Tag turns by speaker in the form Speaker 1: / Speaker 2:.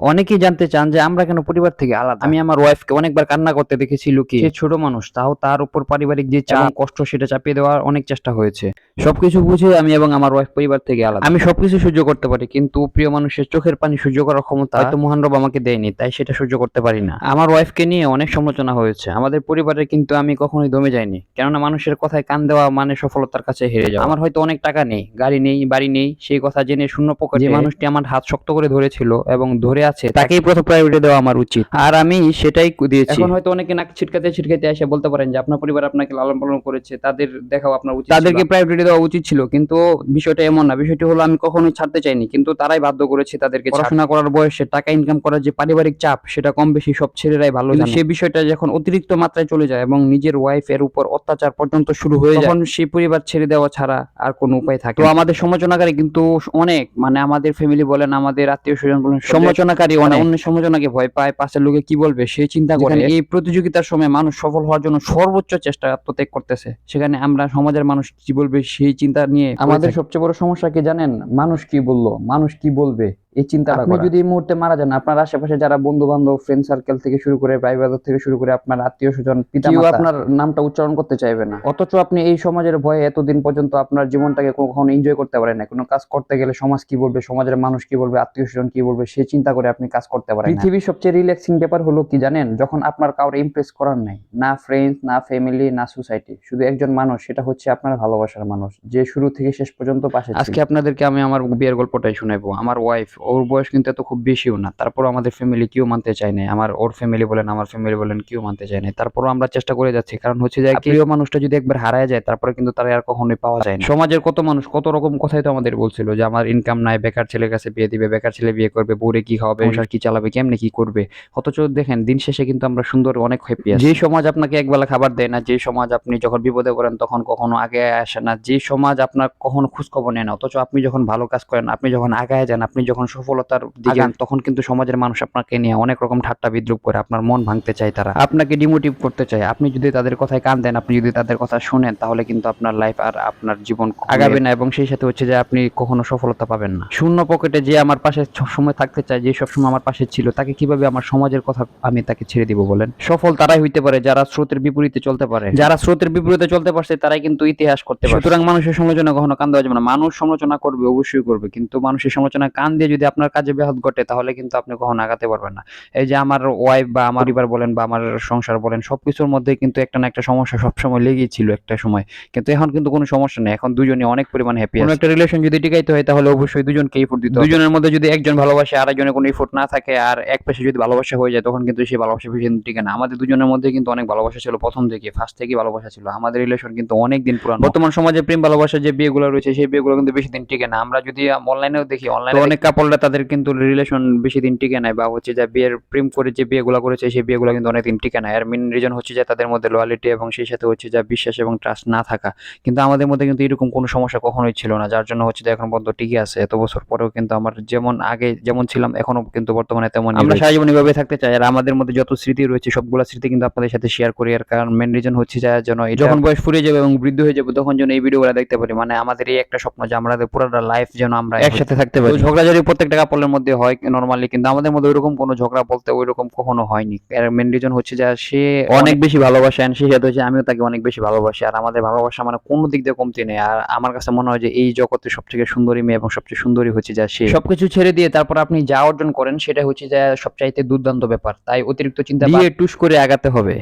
Speaker 1: অনেকেই জানতে চান যে আমরা কেন পরিবার থেকে আলাদা? আমি আমার ওয়াইফকে অনেকবার কান্না করতে দেখেছি লুকিয়ে। সে ছোট মানুষ তাও তার উপর পারিবারিক যে চাপ কষ্ট সেটা চাপিয়ে দেওয়ার অনেক চেষ্টা হয়েছে। সবকিছু বুঝে আমি এবং আমার ওয়াইফ পরিবার থেকে আলাদা। আমি সবকিছু সহ্য করতে পারি কিন্তু প্রিয় মানুষের চোখের পানি সহ্য করার ক্ষমতা হয়তো মহান রব আমাকে দেয়নি তাই সেটা সহ্য করতে পারি না। আমার ওয়াইফকে নিয়ে অনেক সমালোচনা হয়েছে। আমাদের পরিবারে কিন্তু আমি কখনোই দমে যাইনি কেননা মানুষের কথায় কান দেওয়া মানে সফলতার কাছে হেরে যাওয়া। আমার হয়তো অনেক টাকা নেই গাড়ি নেই বাড়ি নেই সেই কথা জেনে শূন্য পকেটে যে মানুষটি আমার হাত শক্ত করে ধরেছিল এবং ধরে আছে তাকেই প্রথম প্রায়োরিটি দেওয়া আমার উচিত। আর আমি সেটাই দিয়েছি। এখন হয়তো অনেকে নাক ছিটকাতে ছিটকাতে এসে বলতে পারেন যে আপনার পরিবার আপনাকে লালন পালন করেছে তাদের দেখাও আপনার উচিত তাদেরকে প্রায়োরিটি দেওয়া উচিত ছিল কিন্তু বিষয়টা এমন না। বিষয়টি হলো আমি কখনোই ছাড়তে চাইনি কিন্তু তারাই বাধ্য করেছে তাদেরকে পড়াশোনা করার বয়সে টাকা ইনকাম করার যে পারিবারিক চাপ সেটা কম বেশি সব ছেলেরাই ভালো জানে। সেই বিষয়টা যখন অতিরিক্ত মাত্রায় চলে যায় এবং নিজের ওয়াইফের উপর অত্যাচার পর্যন্ত শুরু হয়ে যায় তখন সেই পরিবার ছেড়ে দেওয়া ছাড়া আর কোনো উপায় থাকে তো আমাদের সমালোচনাকারী কিন্তু অনেক মানে আমাদের ফ্যামিলি বলেন আমাদের আত্মীয় স্বজন বলেন সমালোচনাকারী অনেক। অন্য সমালোচনাকে ভয় পায় পাশের লোকে কি বলবে সেই চিন্তা করে। এই প্রতিযোগিতার সময় মানুষ সফল হওয়ার জন্য সর্বোচ্চ চেষ্টা আত্মত্যাগ করতেছে। সেখানে আমরা সমাজের মানুষ কি বলবে সেই চিন্তা নিয়ে আমাদের সবচেয়ে বড় সমস্যা কি জানেন? মানুষ কি বলল? মানুষ কি বলবে? এই চিন্তাটা আপনি যদি এই মুহূর্তে মারা যান আপনার আশেপাশে যারা বন্ধু বান্ধব ফ্রেন্ড সার্কেল থেকে শুরু করে প্রাইভেট থেকে শুরু করে আপনার আত্মীয় স্বজন পিতা আপনার নামটা উচ্চারণ করতে চাইবে না। অথচ আপনি এই সমাজের ভয়ে এতদিন পর্যন্ত আপনার জীবনটাকে কখনো এনজয় করতে পারেন না কোনো কাজ করতে গেলে সমাজ কি বলবে সমাজের মানুষ কি বলবে আত্মীয় স্বজন কি বলবে সে চিন্তা করে আপনি কাজ করতে পারেন না। পৃথিবীর সবচেয়ে রিল্যাক্সিং ব্যাপার হলো কি জানেন যখন আপনার কাউরে ইমপ্রেস করার নাই না ফ্রেন্ডস না ফ্যামিলি না সোসাইটি শুধু একজন মানুষ সেটা হচ্ছে আপনার ভালোবাসার মানুষ যে শুরু থেকে শেষ পর্যন্ত পাশে আজকে আপনাদেরকে আমি আমার বিয়ের গল্পটাই শোনাবো আমার ওয়াইফ ওর বয়স কিন্তু এত খুব বেশিও না। তারপর আমাদের ফ্যামিলি কেউ মানতে চায় না আমার ওর ফ্যামিলি বলেন আমার ফ্যামিলি বলেন কেউ মানতে চায় না তারপরও আমরা চেষ্টা করে যাচ্ছি। কারণ হচ্ছে যে প্রিয় মানুষটা যদি একবার হারায় যায় তারপরে কিন্তু তারা আর কখনোই পাওয়া যায় না। সমাজের কত মানুষ কত রকম কথাই তো আমাদের বলছিল যে আমার ইনকাম নাই বেকার ছেলের কাছে বিয়ে দিবে বেকার ছেলে বিয়ে করবে বউরে কি খাওয়াবে সংসার কি চালাবে কেমনে কি করবে? অথচ দেখেন দিন শেষে কিন্তু আমরা সুন্দর অনেক হ্যাপি আছি। যে সমাজ আপনাকে একবেলা খাবার দেয় না যে সমাজ আপনি যখন বিপদে করেন তখন কখনো আগে আসে না। যে সমাজ আপনার কখনো খোঁজ খবর নেয় না। অথচ আপনি যখন ভালো কাজ করেন আপনি যখন আগায় যান আপনি যখন সফলতার দিকে তখন কিন্তু সমাজের মানুষ আপনাকে নিয়ে অনেক রকম ঠাট্টা বিদ্রুপ করে আপনার মন ভাঙতে চায় তারা। আপনাকে ডিমোটিভ করতে চায়। আপনি যদি তাদের কথায় কান দেন আপনি যদি তাদের কথা শুনেন তাহলে কিন্তু আপনার লাইফ আর আপনার জীবন আগাবে না। এবং সেই সাথে হচ্ছে যে আপনি কখনো সফলতা পাবেন না। শূন্য পকেটে যে আমার পাশে সময় থাকতে চায় যে সবসময় আমার পাশে ছিল তাকে কীভাবে আমার সমাজের কথা আমি তাকে ছেড়ে দিব বলেন? সফল তারাই হইতে পারে যারা স্রোতের বিপরীতে চলতে পারে। যারা স্রোতের বিপরীতে চলতে পারছে তারাই কিন্তু ইতিহাস করতে পারে সুতরাং মানুষের সমালোচনা কখনো কান দেওয়া যাবে না। মানুষ সমালোচনা করবে অবশ্যই করবে। কিন্তু মানুষের সমালোচনা কান দিয়ে যদি আপনার কাজে ব্যাহত ঘটে তাহলে কিন্তু আপনি কখনো আগাতে পারবেন না। এই যে আমার ওয়াইফ বা আমার পরিবার বলেন বা আমার সংসার বলেন সবকিছুর মধ্যে কিন্তু একটা না একটা সমস্যা সবসময় লেগেই ছিল একটা সময়। কিন্তু এখন কিন্তু কোনো সমস্যা নেই। এখন দুজনে অনেক পরিমাণ হ্যাপি কোনো একটা রিলেশন যদি টিকাইতে হয় তাহলে অবশ্যই দুজনকে এফোর্ট দিতে হবে। দুজনের মধ্যে যদি একজন ভালোবাসে আর একজনের কোনো এফোর্ট না থাকে আর এক পাশে যদি ভালোবাসা হয়ে যায় তখন কিন্তু সেই ভালোবাসা বেশি দিন টিকে না। আমাদের দুজনের মধ্যে কিন্তু অনেক ভালোবাসা ছিল প্রথম থেকে ফার্স্ট থেকে ভালোবাসা ছিল। আমাদের রিলেশন কিন্তু অনেক দিন পুরানো। বর্তমান সমাজে প্রেম ভালোবাসা যে বিয়েগুলো রয়েছে সেই বিয়েগুলো কিন্তু বেশি দিন টিকে না। আমরা যদি অনলাইনেও দেখি অনলাইনে অনেক কাপলরা তাদের কিন্তু রিলেশন বেশি দিন টিকে নাই বা হচ্ছে যে বিয়ের প্রেম করে যে বিয়েগুলো করেছে সেই বিয়েগুলো কিন্তু অনেকদিন টিকে না আর মেন রিজন হচ্ছে যে তাদের মধ্যে লয়ালিটি এবং সেই সাথে হচ্ছে যে বিশ্বাস এবং ট্রাস্ট না থাকা। কিন্তু আমাদের মধ্যে কিন্তু এরকম কোনো সমস্যা কখনোই ছিল না যার জন্য হচ্ছে যে এখন পর্যন্ত টিকে আছে। এত বছর পরেও কিন্তু আমার যেমন আগে যেমন ছিলাম এখনও কিন্তু বর্তমানে তেমন আমরা সারা জীবন এভাবে থাকতে চাই আর আমাদের মধ্যে যত স্মৃতি রয়েছে সবগুলো স্মৃতি কিন্তু আপনাদের সাথে শেয়ার করি। আর কারণ মেন রিজন হচ্ছে যে যেন যখন বয়স ফুরিয়ে যাবে এবং বৃদ্ধ হয়ে যাবে তখন যেন এই ভিডিওগুলো দেখতে পারি। মানে আমাদের এই একটা স্বপ্ন যে আমাদের পুরোটা লাইফ যেন আমরা একসাথে থাকতে পারি। ঝগড়া যদি প্রত্যেকটা কাপলের মধ্যে হয় নর্মালি কিন্তু আমাদের মধ্যে ওইরকম কোনো ঝগড়া বলতে ওইরকম কখনো হয়নি। এর মেন রিজন হচ্ছে যে সে অনেক বেশি ভালোবাসে সেই সাথে হচ্ছে আমিও তাকে অনেক বেশি ভালোবাসি। আর আমাদের ভালোবাসা মানে কোনো দিক দিয়ে কমতি নেই। আর আমার কাছে মনে হয় যে এই জগতে সবথেকে সুন্দরী মেয়ে এবং সবচেয়ে সুন্দরী হচ্ছে যা সে। সবকিছু ছেড়ে দিয়ে তারপর আপনি যা অর্জন করেন সেটা হচ্ছে যে সবচাইতে দুর্দান্ত ব্যাপার। তাই অতিরিক্ত চিন্তা দিয়ে টুস করে আগাতে হবে।